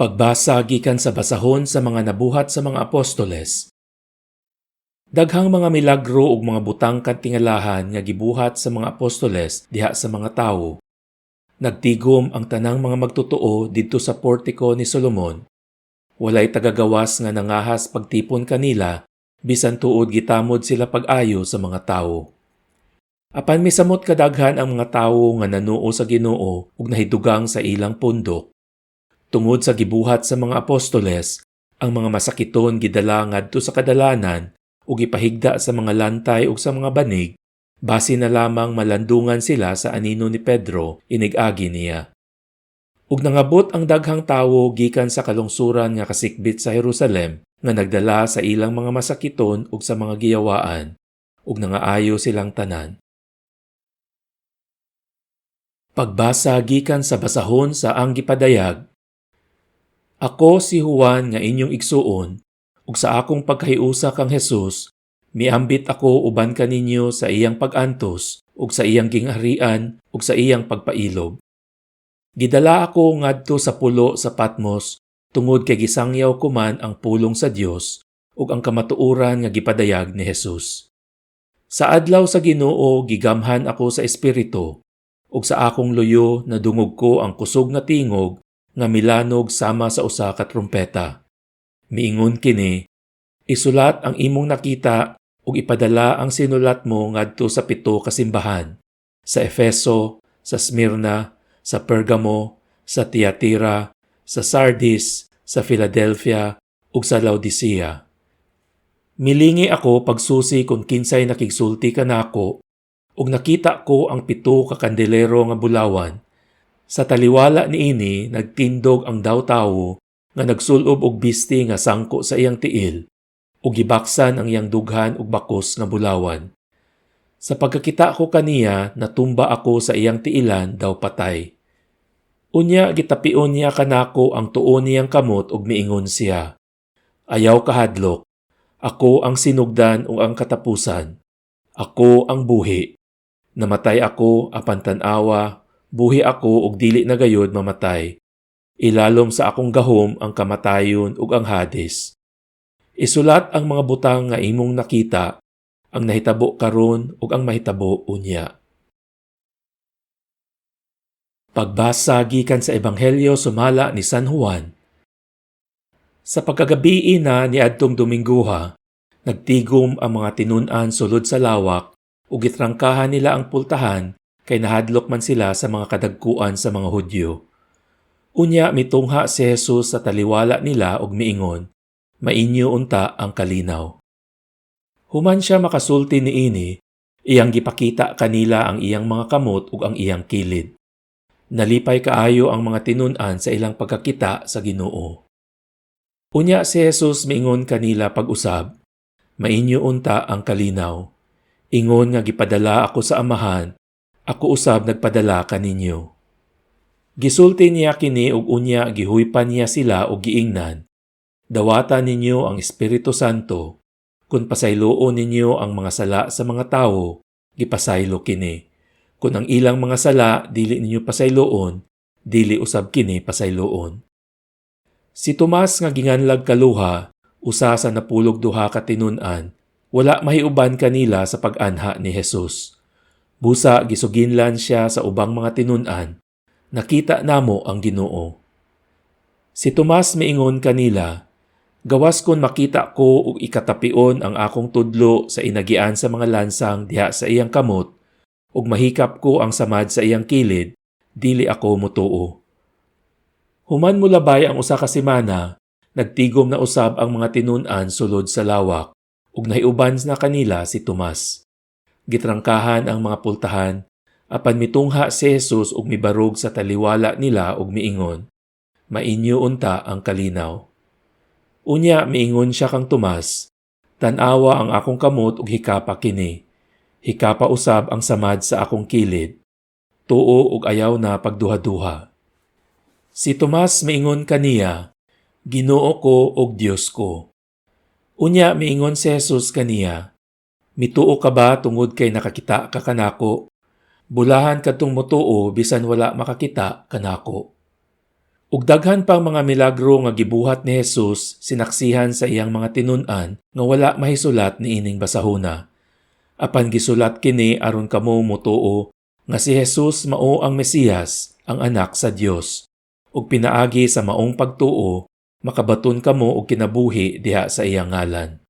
Pagbasa gikan sa basahon sa mga nabuhat sa mga apostoles. Daghang mga milagro ug mga butang katingalahan nga gibuhat sa mga apostoles diha sa mga tawo. Nagtigom ang tanang mga magtotoo didto sa portiko ni Solomon. Walay tagagawas nga nangahas pagtipon kanila bisan tuod gitamod sila pag-ayo sa mga tawo. Apan misamot kadaghan ang mga tawo nga nanuo sa Ginoo ug nahidugang sa ilang pundok. Tungod sa gibuhat sa mga apostoles, ang mga masakiton gidala ngadto sa kadalanan ug ipahigda sa mga lantay ug sa mga banig, base na lamang malandungan sila sa anino ni Pedro inigagi niya. Ug nangabot ang daghang tawo gikan sa kalungsuran nga kasikbit sa Jerusalem nga nagdala sa ilang mga masakiton ug sa mga giyawaan ug nangaayo silang tanan. Pagbasa gikan sa basahon sa ang gipadayag Ako si Juan nga inyong igsuon ug sa akong pagkahiusa kang Hesus miambit ako uban kaninyo sa iyang pag-antos ug sa iyang gingharian ug sa iyang pagpailog. Gidala ako ngadto sa pulo sa Patmos tungod kay gisangyaw ko man ang pulong sa Dios ug ang kamatuoran nga gipadayag ni Hesus. Sa adlaw sa Ginoo gigamhan ako sa espiritu ug sa akong luyo nadungog ko ang kusog nga tingog nga milanog sama sa usa ka trumpeta. Miingon kini, isulat ang imong nakita ug ipadala ang sinulat mo ngadto sa pito ka simbahan, sa Efeso, sa Smyrna, sa Pergamo, sa Tiatira, sa Sardis, sa Philadelphia, ug sa Laodicea. Milingi ako pagsusi kung kinsay nakigsulti kanako ug nakita ko ang pito ka kandelero nga bulawan. Sa taliwala niini nagtindog ang daw tawo nga nagsulob og bisti nga sangko sa iyang tiil ug gibaksan ang iyang dughan ug bakos nga bulawan. Sa pagkakita ko kaniya, natumba ako sa iyang tiilan daw patay. Unya gitapion niya kanako ang tuon niyang kamot ug miingon siya. Ayaw kahadlok, ako ang sinugdan ug ang katapusan. Ako ang buhi. Namatay ako apan tan-awa, buhi ako ug dili na gayud mamatay. Ilalom sa akong gahom ang kamatayon ug ang Hades. Isulat ang mga butang nga imong nakita, ang nahitabo karon ug ang mahitabo unya. Pagbasa gikan sa Ebanghelyo sumala ni San Juan. Sa pagkagabi na ni adtong Dominguha, nagtigom ang mga tinun-an sulod sa lawak ug gitrangkahan nila ang pultahan kay nahadlok man sila sa mga kadagkuan sa mga Hudyo. Unya mitungha si Jesus sa taliwala nila ug miingon, mainyo unta ang kalinaw. Human siya makasulti niini, iyang gipakita kanila ang iyang mga kamot ug ang iyang kilid. Nalipay kaayo ang mga tinun-an sa ilang pagkakita sa Ginoo. Unya si Jesus miingon kanila pag-usab, mainyo unta ang kalinaw. Ingon nga gipadala ako sa amahan, ako usab nagpadala kaninyo. Gisulti niya kini ug unya gihuypan niya sila og giingnan. Dawata ninyo ang Espiritu Santo. Kung pasayloon ninyo ang mga sala sa mga tawo, gipasaylo kini. Kung ang ilang mga sala dili ninyo pasayloon, dili usab kini pasayloon. Si Tomas nga ginganlag kaluha, usa sa napulog duha ka tinun-an, wala mahiuban kanila sa pag-anha ni Jesus. Busa gisuginlan siya sa ubang mga tinun-an, nakita namo ang Ginoo. Si Tomas miingon kanila, Gawas kon makita ko ug ikatapion ang akong tudlo sa inagian sa mga lansang diha sa iyang kamot, ug mahikap ko ang samad sa iyang kilid, dili ako mutuo. Human mo labay ang usa ka semana, nagtigom na usab ang mga tinun-an sulod sa lawak, ug nahiuban na kanila si Tomas. Gitrangkahan ang mga pultahan, apan mitungha si Jesus ug mibarog sa taliwala nila ug miingon, Mainyo unta ang kalinaw. Unya miingon siya kang Tomas, Tanawa ang akong kamot ug hikapa kini. Hikapa usab ang samad sa akong kilid. Tuo ug ayaw na pagduha-duha. Si Tomas miingon kaniya, Ginoo ko ug Dios ko. Unya miingon si Jesus kaniya, Mituo ka ba tungod kay nakakita ka kanako? Bulahan kadtong mutuo bisan wala makakita kanako. Ug daghan pang mga milagro nga gibuhat ni Jesus sinaksihan sa iyang mga tinun-an nga wala mahisulat ni ining basahona. Apan gisulat kini aron kamo mutuo nga si Jesus mao ang Mesiyas, ang anak sa Dios. Ug pinaagi sa maong pagtuo, makabaton kamo og kinabuhi diha sa iyang ngalan.